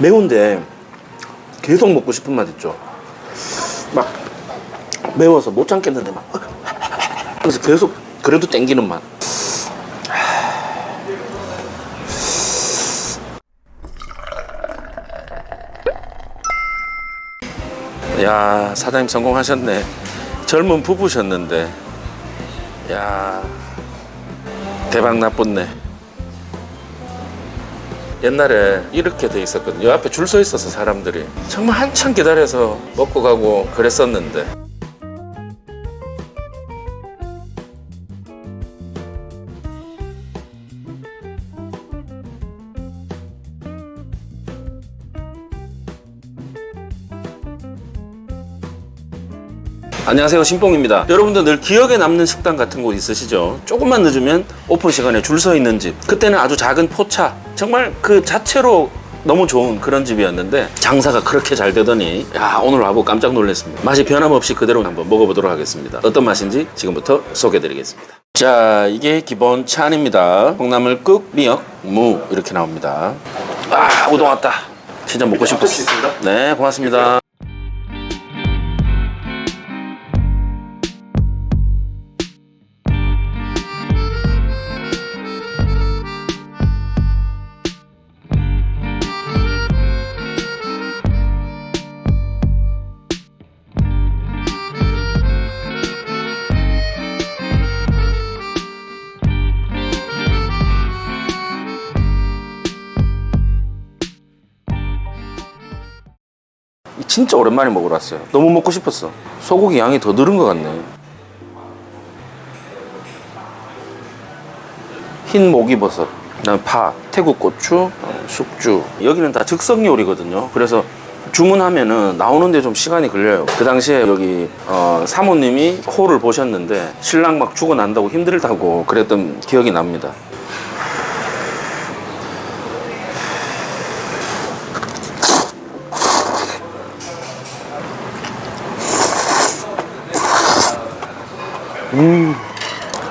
매운데 계속 먹고 싶은 맛 있죠. 막 매워서 못 참겠는데 막 그래서 계속 그래도 땡기는 맛. 야 사장님 성공하셨네. 젊은 부부셨는데, 야 대박 나쁘네. 옛날에 이렇게 돼 있었거든요. 요 앞에 줄 서 있어서 사람들이. 정말 한참 기다려서 먹고 가고 그랬었는데. 안녕하세요. 신봉입니다. 여러분들 늘 기억에 남는 식당 같은 곳 있으시죠? 조금만 늦으면 오픈 시간에 줄 서 있는 집. 그때는 아주 작은 포차 정말 그 자체로 너무 좋은 그런 집이었는데 장사가 그렇게 잘 되더니 야 오늘 와보고 깜짝 놀랐습니다. 맛이 변함없이 그대로 한번 먹어보도록 하겠습니다. 어떤 맛인지 지금부터 소개해드리겠습니다. 자 이게 기본 찬입니다. 콩나물 국 미역 무 이렇게 나옵니다. 아 우동 왔다. 진짜 먹고 싶었어. 네 고맙습니다 진짜 오랜만에 먹으러 왔어요. 너무 먹고 싶었어. 소고기 양이 더 늘은 것 같네. 흰 목이버섯, 그다음 파, 태국 고추, 어, 숙주. 여기는 다 즉석 요리거든요. 그래서 주문하면은 나오는데 좀 시간이 걸려요. 그 당시에 여기 어, 사모님이 호를 보셨는데 신랑 막 죽어난다고 힘들다고 그랬던 기억이 납니다.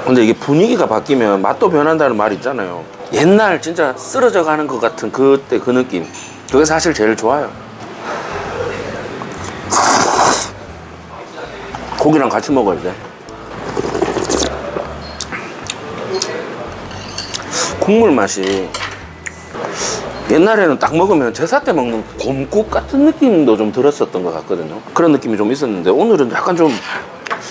근데 이게 분위기가 바뀌면 맛도 변한다는 말 있잖아요. 옛날 진짜 쓰러져 가는 것 같은 그때 그 느낌. 그게 사실 제일 좋아요. 고기랑 같이 먹어야 돼. 국물 맛이 옛날에는 딱 먹으면 제사 때 먹는 곰국 같은 느낌도 좀 들었었던 것 같거든요. 그런 느낌이 좀 있었는데 오늘은 약간 좀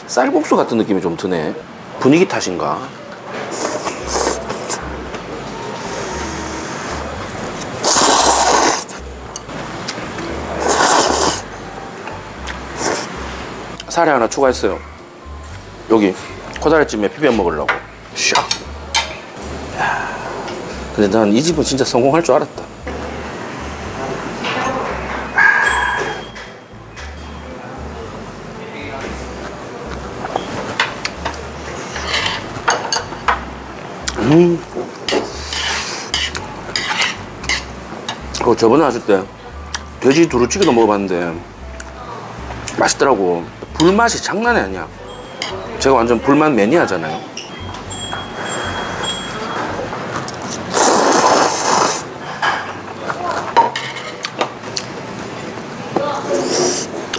쌀국수 같은 느낌이 좀 드네. 분위기 탓인가? 살에 하나 추가했어요. 여기 코다리찜에 비벼 먹으려고. 샥. 야. 근데 난 이 집은 진짜 성공할 줄 알았다. 어, 저번에 왔을 때 돼지 두루치기도 먹어봤는데 맛있더라고. 불맛이 장난이 아니야. 제가 완전 불맛 매니아잖아요.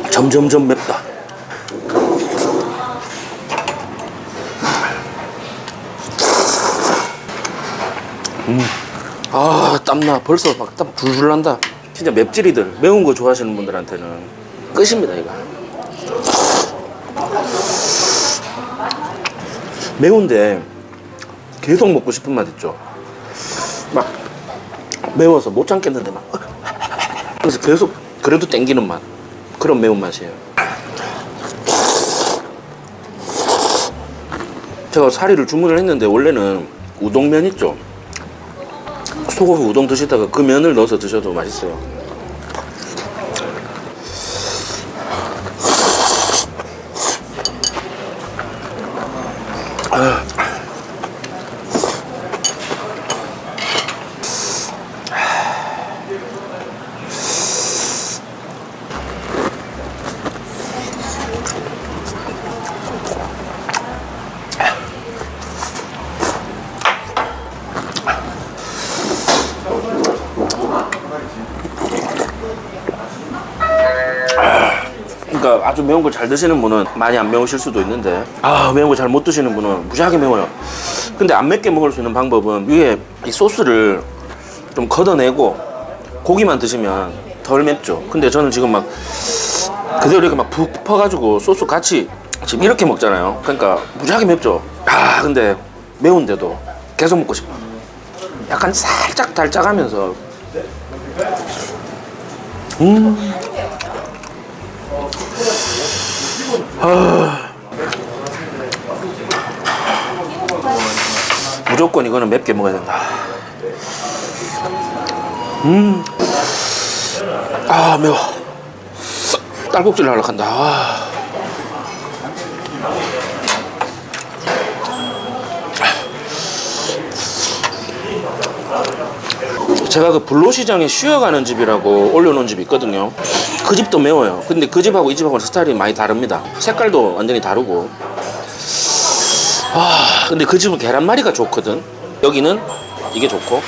점점점 맵다. 아 땀나. 벌써 막 땀 줄줄 난다. 진짜 맵찔이들. 매운 거 좋아하시는 분들한테는 끝입니다 이거. 매운데 계속 먹고 싶은 맛 있죠? 막 매워서 못 참겠는데 막. 그래서 계속 그래도 땡기는 맛. 그런 매운맛이에요. 제가 사리를 주문을 했는데 원래는 우동면 있죠 소고기 우동 드시다가 그 면을 넣어서 드셔도 맛있어요. 그러니까 아주 매운 걸 잘 드시는 분은 많이 안 매우실 수도 있는데 아 매운 거잘못 드시는 분은 무지하게 매워요. 근데 안 맵게 먹을 수 있는 방법은 위에 이 소스를 좀 걷어내고 고기만 드시면 덜 맵죠. 근데 저는 지금 막 그대로 이렇게 막 푹 퍼가지고 소스 같이 지금 이렇게 먹잖아요. 그러니까 무지하게 맵죠. 아 근데 매운데도 계속 먹고 싶어. 약간 살짝 달짝하면서 음. 아. 무조건 이거는 맵게 먹어야 된다. 음. 아 매워. 딸꾹질 하려 한다. 아. 제가 그 불로시장에 쉬어가는 집이라고 올려놓은 집이 있거든요. 그 집도 매워요. 근데 그 집하고 이 집하고는 스타일이 많이 다릅니다. 색깔도 완전히 다르고. 아, 근데 그 집은 계란말이가 좋거든. 여기는 이게 좋고.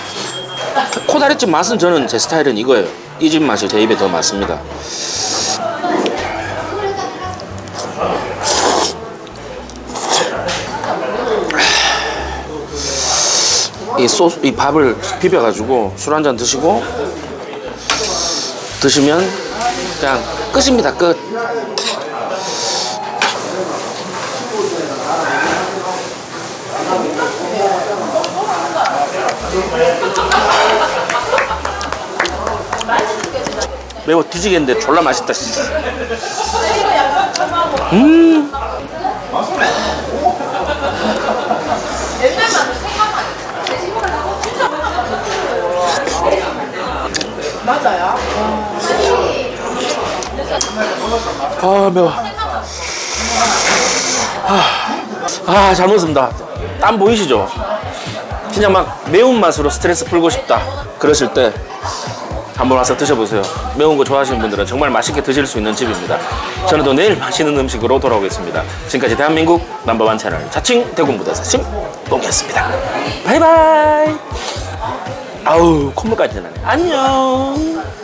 코다리집 맛은 저는 제 스타일은 이거예요. 이 집 맛이 제 입에 더 맞습니다. 이 소스, 이 밥을 비벼가지고 술 한 잔 드시고 드시면 그냥 끝입니다. 끝. 매워 뒤지겠는데 졸라 맛있다. 씨. 음. 아 매워. 아, 잘 먹습니다. 땀 보이시죠? 진짜 막 매운 맛으로 스트레스 풀고 싶다. 그러실 때 한번 와서 드셔보세요. 매운 거 좋아하시는 분들은 정말 맛있게 드실 수 있는 집입니다. 저는 또 내일 맛있는 음식으로 돌아오겠습니다. 지금까지 대한민국 넘버원 채널 자칭 대군부다사심 똥이었습니다. 바이바이. 아우 콧물까지 나네. 안녕.